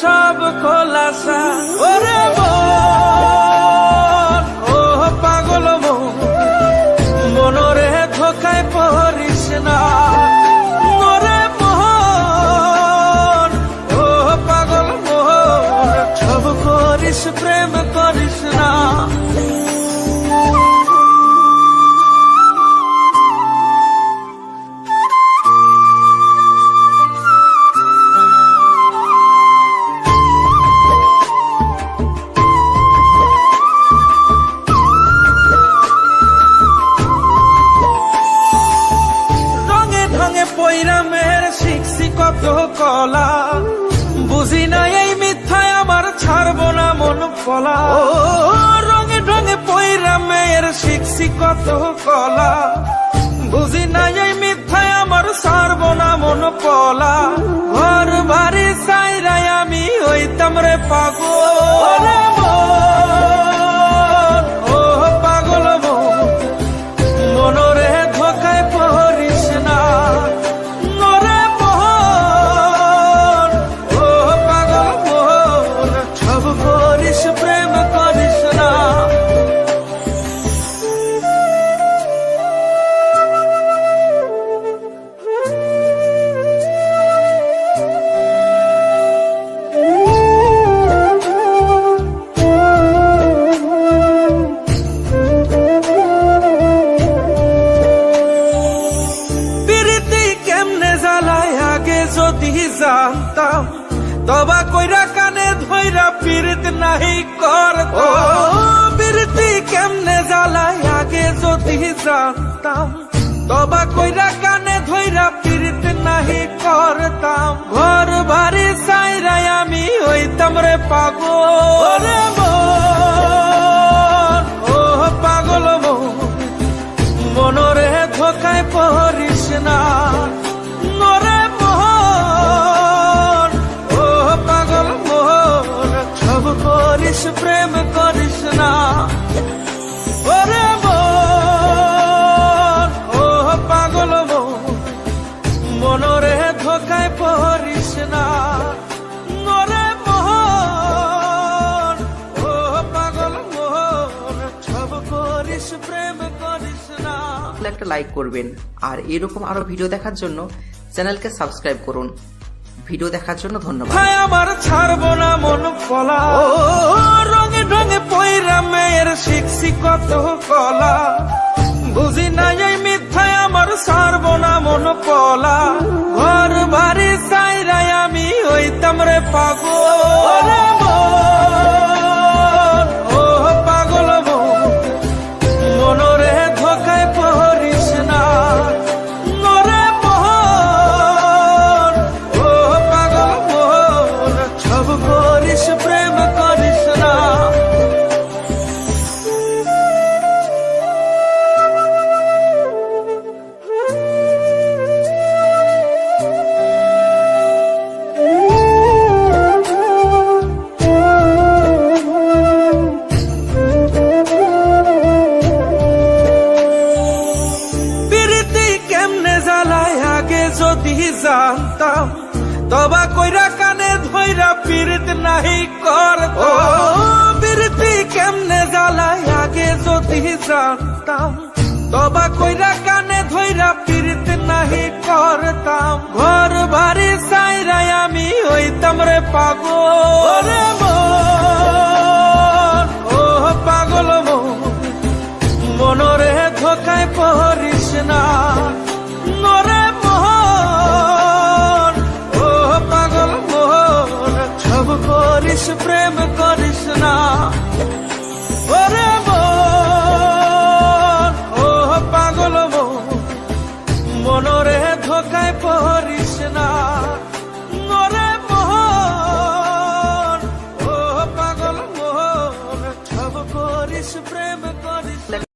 সব খোলাসা। ওরে কলা। বুঝি না এই মিথ্যায় আমার ছাড়বো না মন ফলা রঙে ঢঙে পৈরামের শিখছি কত কলা। তবা কইরা কানে ধইরা পীড়িত নাহি কর ও। প্রীতি কেমনে জ্বালায় আগে যদি জানতাম। তবা কইরা কানে ধইরা পীড়িত নাহি করতাম ঘর বাড়ি সাইরাই আমি হইতাম রে পাগল। ও পাগল মন। মনরে ধোকায় পড়িস না। করিস, প্রেম করিস না। ওরে ও পাগল মনরে ধোকায় পড়িস না। নরে মোহন ও পাগল মোহন সব করিস, প্রেম করিস না। একটা লাইক করবেন। আর এরকম আরও ভিডিও দেখার জন্য চ্যানেলকে সাবস্ক্রাইব করুন। ভিডিও দেখার জন্য ধন্যবাদ। হায় আমার ছাড়বো না মন ফলা ও রঙে ঢঙে পয়রা মেয়ের শিখছি কত কলা। বুঝি নাই এই মিথ্যায় আমার ছাড়বো না মন পলা ঘর বাড়ি সাইরাই আমি হইতাম রে পাগল। কইরা কানে ধইরা পীড়িত নাহি কর ও প্রীতি কেমনে জ্বালায় আগে যদি জানতাম। তবা কইরা কানে ধইরা পীড়িত নাহি করতাম। ঘর বাড়ি সাইরাই আমি হইতাম রে পাগল। ও পাগল মন, মনরে ধোকায় পড়িস না। করিস প্রেম করিস না। ওরে